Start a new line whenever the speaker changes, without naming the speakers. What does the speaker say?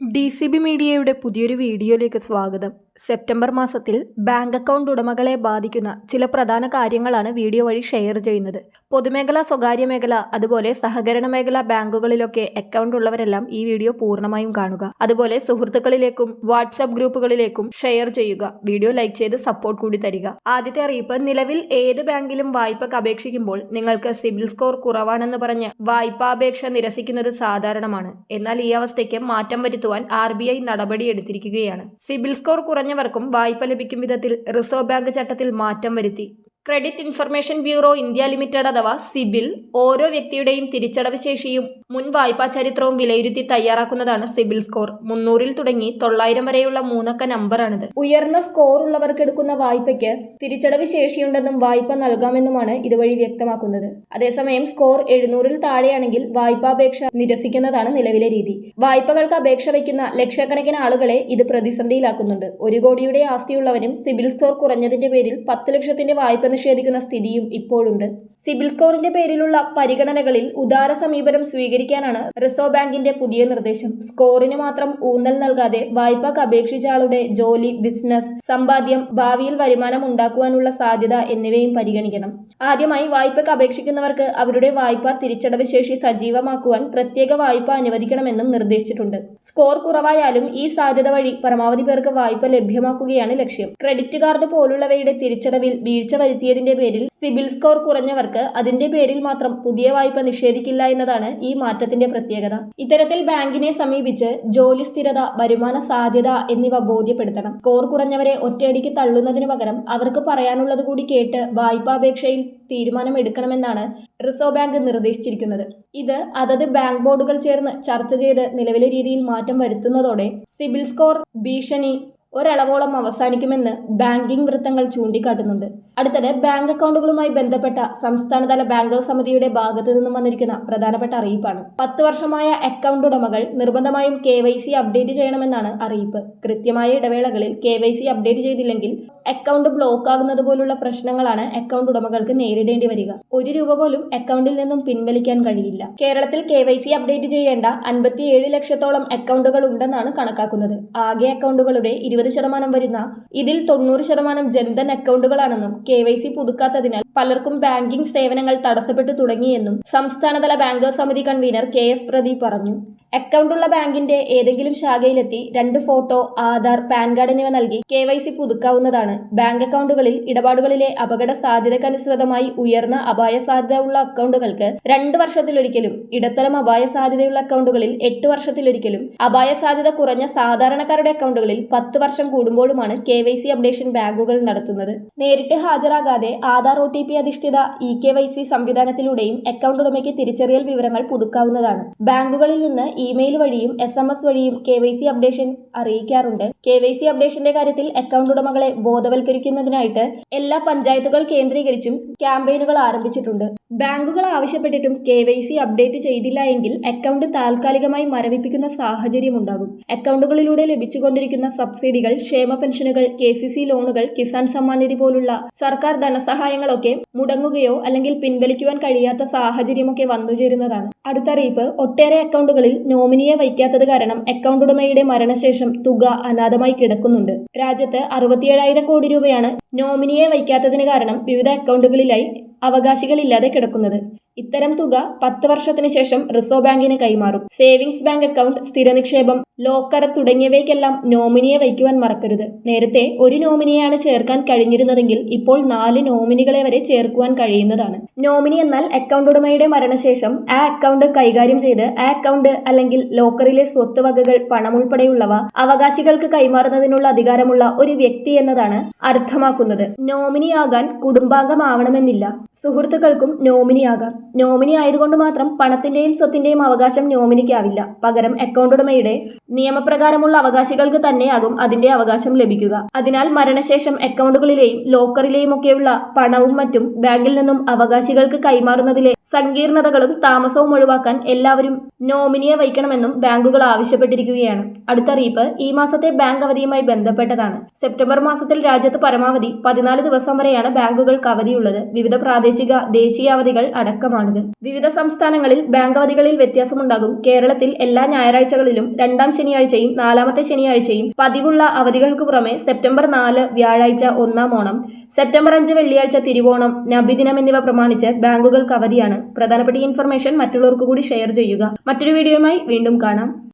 D C B മീഡിയയുടെ പുതിയൊരു വീഡിയോയിലേക്ക് സ്വാഗതം. സെപ്റ്റംബർ മാസത്തിൽ ബാങ്ക് അക്കൗണ്ട് ഉടമകളെ ബാധിക്കുന്ന ചില പ്രധാന കാര്യങ്ങളാണ് വീഡിയോ വഴി ഷെയർ ചെയ്യുന്നത്. പൊതുമേഖല സ്വകാര്യ മേഖല അതുപോലെ സഹകരണ മേഖല ബാങ്കുകളിലൊക്കെ അക്കൗണ്ട് ഉള്ളവരെല്ലാം ഈ വീഡിയോ പൂർണമായും കാണുക. അതുപോലെ സുഹൃത്തുക്കളിലേക്കും വാട്സാപ്പ് ഗ്രൂപ്പുകളിലേക്കും ഷെയർ ചെയ്യുക. വീഡിയോ ലൈക്ക് ചെയ്ത് സപ്പോർട്ട് കൂടി തരിക. ആദ്യത്തെ അറിയിപ്പ് നിലവിൽ ഏത് ബാങ്കിലും വായ്പക്ക് അപേക്ഷിക്കുമ്പോൾ നിങ്ങൾക്ക് സിബിൽ സ്കോർ കുറവാണെന്ന് പറഞ്ഞ് വായ്പാപേക്ഷ നിരസിക്കുന്നത് സാധാരണമാണ്. എന്നാൽ ഈ അവസ്ഥയ്ക്ക് മാറ്റം വരുത്തുവാൻ ആർ ബി ഐ നടപടിയെടുത്തിരിക്കുകയാണ്. സിബിൽ സ്കോർ കുറഞ്ഞവർക്കും വായ്പ ലഭിക്കും വിധത്തിൽ റിസർവ് ബാങ്ക് ചട്ടത്തിൽ മാറ്റം വരുത്തി. Credit Information Bureau India Limited അഥവാ സിബിൽ ഓരോ വ്യക്തിയുടെയും തിരിച്ചടവ് ശേഷിയും മുൻ വായ്പാ ചരിത്രവും വിലയിരുത്തി തയ്യാറാക്കുന്നതാണ് സിബിൽ സ്കോർ. മുന്നൂറിൽ തുടങ്ങി തൊള്ളായിരം വരെയുള്ള മൂന്നക്ക നമ്പറാണിത്. ഉയർന്ന സ്കോർ ഉള്ളവർക്ക് എടുക്കുന്ന വായ്പയ്ക്ക് തിരിച്ചടവ് ശേഷിയുണ്ടെന്നും വായ്പ നൽകാമെന്നുമാണ് ഇതുവഴി വ്യക്തമാക്കുന്നത്. അതേസമയം സ്കോർ എഴുന്നൂറിൽ താഴെയാണെങ്കിൽ വായ്പാപേക്ഷ നിരസിക്കുന്നതാണ് നിലവിലെ രീതി. വായ്പകൾക്ക് അപേക്ഷ വയ്ക്കുന്ന ലക്ഷക്കണക്കിന് ആളുകളെ ഇത് പ്രതിസന്ധിയിലാക്കുന്നുണ്ട്. ഒരു കോടിയുടെ ആസ്തിയുള്ളവരും സിബിൽ സ്കോർ കുറഞ്ഞതിന്റെ പേരിൽ പത്ത് ലക്ഷത്തിന്റെ വായ്പ നിഷേധിക്കുന്ന സ്ഥിതിയും ഇപ്പോഴുണ്ട്. സിബിൽ സ്കോറിന്റെ പേരിലുള്ള പരിഗണനകളിൽ ഉദാര സമീപനം സ്വീകരിക്കാനാണ് റിസർവ് ബാങ്കിന്റെ പുതിയ നിർദ്ദേശം. സ്കോറിന് മാത്രം ഊന്നൽ നൽകാതെ വായ്പക്ക് അപേക്ഷിച്ച ആളുടെ ജോലി ബിസിനസ് സമ്പാദ്യം ഭാവിയിൽ വരുമാനം ഉണ്ടാക്കുവാനുള്ള സാധ്യത എന്നിവയും പരിഗണിക്കണം. ആദ്യമായി വായ്പക്ക് അപേക്ഷിക്കുന്നവർക്ക് അവരുടെ വായ്പ തിരിച്ചടവ് ശേഷി സജീവമാക്കുവാൻ പ്രത്യേക വായ്പ അനുവദിക്കണമെന്നും നിർദ്ദേശിച്ചിട്ടുണ്ട്. സ്കോർ കുറവായാലും ഈ സാധ്യത വഴി പരമാവധി പേർക്ക് വായ്പ ലഭ്യമാക്കുകയാണ് ലക്ഷ്യം. ക്രെഡിറ്റ് കാർഡ് പോലുള്ളവയുടെ തിരിച്ചടവിൽ വീഴ്ച വരുത്തിയതിന്റെ പേരിൽ സിബിൽ സ്കോർ കുറഞ്ഞവർക്ക് അതിന്റെ പേരിൽ മാത്രം പുതിയ വായ്പ നിഷേധിക്കില്ല എന്നതാണ് ഈ മാറ്റത്തിന്റെ പ്രത്യേകത. ഇത്തരത്തിൽ ബാങ്കിനെ സമീപിച്ച് ജോലി സ്ഥിരത വരുമാന സാധ്യത എന്നിവ ബോധ്യപ്പെടുത്തണം. സ്കോർ കുറഞ്ഞവരെ ഒറ്റയടിക്ക് തള്ളുന്നതിനു പകരം അവർക്ക് പറയാനുള്ളത് കൂടി കേട്ട് വായ്പാപേക്ഷയിൽ തീരുമാനമെടുക്കണമെന്നാണ് റിസർവ് ബാങ്ക് നിർദ്ദേശിച്ചിരിക്കുന്നത്. ഇത് അതത് ബാങ്ക് ബോർഡുകൾ ചേർന്ന് ചർച്ച ചെയ്ത് നിലവിലെ രീതിയിൽ മാറ്റം വരുത്തുന്നതോടെ സിബിൽ സ്കോർ ഭീഷണി ഒരളവോളം അവസാനിക്കുമെന്ന് ബാങ്കിംഗ് വൃത്തങ്ങൾ ചൂണ്ടിക്കാട്ടുന്നുണ്ട്. അടുത്തത് ബാങ്ക് അക്കൗണ്ടുകളുമായി ബന്ധപ്പെട്ട സംസ്ഥാനതല ബാങ്കർ സമിതിയുടെ ഭാഗത്തു നിന്നും വന്നിരിക്കുന്ന പ്രധാനപ്പെട്ട അറിയിപ്പാണ്. പത്ത് വർഷമായ അക്കൗണ്ട് ഉടമകൾ നിർബന്ധമായും കെ അപ്ഡേറ്റ് ചെയ്യണമെന്നാണ് അറിയിപ്പ്. കൃത്യമായ ഇടവേളകളിൽ കെ അപ്ഡേറ്റ് ചെയ്തില്ലെങ്കിൽ അക്കൗണ്ട് ബ്ലോക്ക് ആകുന്നത് പോലുള്ള പ്രശ്നങ്ങളാണ് അക്കൗണ്ട് ഉടമകൾക്ക് നേരിടേണ്ടി വരിക. ഒരു രൂപ പോലും അക്കൗണ്ടിൽ നിന്നും പിൻവലിക്കാൻ കഴിയില്ല. കേരളത്തിൽ കെ വൈ സി അപ്ഡേറ്റ് ചെയ്യേണ്ട അൻപത്തിയേഴ് ലക്ഷത്തോളം അക്കൗണ്ടുകൾ ഉണ്ടെന്നാണ് കണക്കാക്കുന്നത്. ആകെ അക്കൗണ്ടുകളുടെ ഇരുപത് ശതമാനം വരുന്ന ഇതിൽ തൊണ്ണൂറ് ശതമാനം ജൻധൻ അക്കൗണ്ടുകളാണെന്നും കെ വൈ സി പുതുക്കാത്തതിനാൽ പലർക്കും ബാങ്കിംഗ് സേവനങ്ങൾ തടസ്സപ്പെട്ടു തുടങ്ങിയെന്നും സംസ്ഥാനതല ബാങ്കേഴ്സ് സമിതി കൺവീനർ കെ എസ് പ്രദീപ് പറഞ്ഞു. അക്കൗണ്ടുള്ള ബാങ്കിന്റെ ഏതെങ്കിലും ശാഖയിലെത്തി രണ്ട് ഫോട്ടോ ആധാർ പാൻ കാർഡ് എന്നിവ നൽകി കെ വൈ സി പുതുക്കാവുന്നതാണ്. ബാങ്ക് അക്കൗണ്ടുകളിൽ ഇടപാടുകളിലെ അപകട സാധ്യതക്കനുസൃതമായി ഉയർന്ന അപായ സാധ്യത ഉള്ള അക്കൗണ്ടുകൾക്ക് രണ്ട് വർഷത്തിലൊരിക്കലും ഇടത്തരം അപായ സാധ്യതയുള്ള അക്കൗണ്ടുകളിൽ എട്ട് വർഷത്തിലൊരിക്കലും അപായ സാധ്യത കുറഞ്ഞ സാധാരണക്കാരുടെ അക്കൗണ്ടുകളിൽ പത്ത് വർഷം കൂടുമ്പോഴുമാണ് കെ വൈ സി അപ്ഡേഷൻ ബാങ്കുകൾ നടത്തുന്നത്. നേരിട്ട് ഹാജരാകാതെ ആധാർ ഒ ടി പി അധിഷ്ഠിത ഇ കെ വൈ സി സംവിധാനത്തിലൂടെയും അക്കൗണ്ട് ഉടമയ്ക്ക് തിരിച്ചറിയൽ വിവരങ്ങൾ പുതുക്കാവുന്നതാണ്. ബാങ്കുകളിൽ നിന്ന് ഇമെയിൽ വഴിയും എസ് എം എസ് വഴിയും കെ വൈ സി അപ്ഡേഷൻ അറിയിക്കാറുണ്ട്. കെ വൈ സി അപ്ഡേഷന്റെ കാര്യത്തിൽ അക്കൗണ്ട് ഉടമകളെ ബോധവൽക്കരിക്കുന്നതിനായിട്ട് എല്ലാ പഞ്ചായത്തുകൾ കേന്ദ്രീകരിച്ചും ക്യാമ്പയിനുകൾ ആരംഭിച്ചിട്ടുണ്ട്. ബാങ്കുകൾ ആവശ്യപ്പെട്ടിട്ടും കെ വൈ സി അപ്ഡേറ്റ് ചെയ്തില്ല എങ്കിൽ അക്കൗണ്ട് താൽക്കാലികമായി മരവിപ്പിക്കുന്ന സാഹചര്യം ഉണ്ടാകും. അക്കൗണ്ടുകളിലൂടെ ലഭിച്ചുകൊണ്ടിരിക്കുന്ന സബ്സിഡികൾ ക്ഷേമ പെൻഷനുകൾ കെ സി സി ലോണുകൾ കിസാൻ സമ്മാൻ നിധി പോലുള്ള സർക്കാർ ധനസഹായങ്ങളൊക്കെ മുടങ്ങുകയോ അല്ലെങ്കിൽ പിൻവലിക്കുവാൻ കഴിയാത്ത സാഹചര്യമൊക്കെ വന്നുചേരുന്നതാണ് അടുത്ത അടുത്തറിയിപ്പ് ഒട്ടേറെ അക്കൗണ്ടുകളിൽ നോമിനിയെ വയ്ക്കാത്തത് കാരണം അക്കൗണ്ട് ഉടമയുടെ മരണശേഷം തുക അനാഥമായി കിടക്കുന്നുണ്ട്. രാജ്യത്ത് അറുപത്തിയേഴായിരം കോടി രൂപയാണ് നോമിനിയെ വയ്ക്കാത്തതിന് കാരണം വിവിധ അക്കൗണ്ടുകളിലായി അവകാശികളില്ലാതെ കിടക്കുന്നത്. ഇത്തരം തുക പത്ത് വർഷത്തിന് ശേഷം റിസർവ് ബാങ്കിന് കൈമാറും. സേവിങ്സ് ബാങ്ക് അക്കൗണ്ട് സ്ഥിര നിക്ഷേപം ലോക്കർ തുടങ്ങിയവയ്ക്കെല്ലാം നോമിനിയെ വയ്ക്കുവാൻ മറക്കരുത്. നേരത്തെ ഒരു നോമിനിയാണ് ചേർക്കാൻ കഴിഞ്ഞിരുന്നതെങ്കിൽ ഇപ്പോൾ നാല് നോമിനികളെ വരെ ചേർക്കുവാൻ കഴിയുന്നതാണ്. നോമിനി എന്നാൽ അക്കൗണ്ട് ഉടമയുടെ മരണശേഷം ആ അക്കൗണ്ട് കൈകാര്യം ചെയ്ത് ആ അക്കൗണ്ട് അല്ലെങ്കിൽ ലോക്കറിലെ സ്വത്ത് വകകൾ പണം ഉൾപ്പെടെയുള്ളവ അവകാശികൾക്ക് കൈമാറുന്നതിനുള്ള അധികാരമുള്ള ഒരു വ്യക്തി എന്നതാണ് അർത്ഥമാക്കുന്നത്. നോമിനിയാകാൻ കുടുംബാംഗമാവണമെന്നില്ല. സുഹൃത്തുക്കൾക്കും നോമിനിയാകാം. നോമിനി ആയതുകൊണ്ട് മാത്രം പണത്തിന്റെയും സ്വത്തിന്റെയും അവകാശം നോമിനിക്കാവില്ല. പകരം അക്കൗണ്ട് ഉടമയുടെ നിയമപ്രകാരമുള്ള അവകാശികൾക്ക് തന്നെയാകും അതിന്റെ അവകാശം ലഭിക്കുക. അതിനാൽ മരണശേഷം അക്കൗണ്ടുകളിലെയും ലോക്കറിലെയും ഒക്കെയുള്ള പണവും മറ്റും ബാങ്കിൽ നിന്നും അവകാശികൾക്ക് കൈമാറുന്നതിലെ സങ്കീർണതകളും താമസവും ഒഴിവാക്കാൻ എല്ലാവരും നോമിനിയെ വയ്ക്കണമെന്നും ബാങ്കുകൾ ആവശ്യപ്പെട്ടിരിക്കുകയാണ്. അടുത്ത അറിയിപ്പ് ഈ മാസത്തെ ബാങ്ക് അവധിയുമായി ബന്ധപ്പെട്ടതാണ്. സെപ്റ്റംബർ മാസത്തിൽ രാജ്യത്ത് പരമാവധി പതിനാല് ദിവസം വരെയാണ് ബാങ്കുകൾക്ക് അവധിയുള്ളത്. വിവിധ പ്രാദേശിക ദേശീയ അവധികൾ അടക്കമാണ്. ദിവസമാണിത് വിവിധ സംസ്ഥാനങ്ങളിൽ ബാങ്ക് അവധികളിൽ വ്യത്യാസമുണ്ടാകും. കേരളത്തിൽ എല്ലാ ഞായറാഴ്ചകളിലും രണ്ടാം ശനിയാഴ്ചയും നാലാമത്തെ ശനിയാഴ്ചയും പതിവുള്ള അവധികൾക്ക് പുറമെ സെപ്റ്റംബർ നാല് വ്യാഴാഴ്ച ഒന്നാം ഓണം സെപ്റ്റംബർ അഞ്ച് വെള്ളിയാഴ്ച തിരുവോണം നബിദിനം എന്നിവ പ്രമാണിച്ച് ബാങ്കുകൾക്ക് അവധിയാണ്. പ്രധാനപ്പെട്ട ഇൻഫർമേഷൻ മറ്റുള്ളവർക്ക് കൂടി ഷെയർ ചെയ്യുക. മറ്റൊരു വീഡിയോയുമായി വീണ്ടും കാണാം.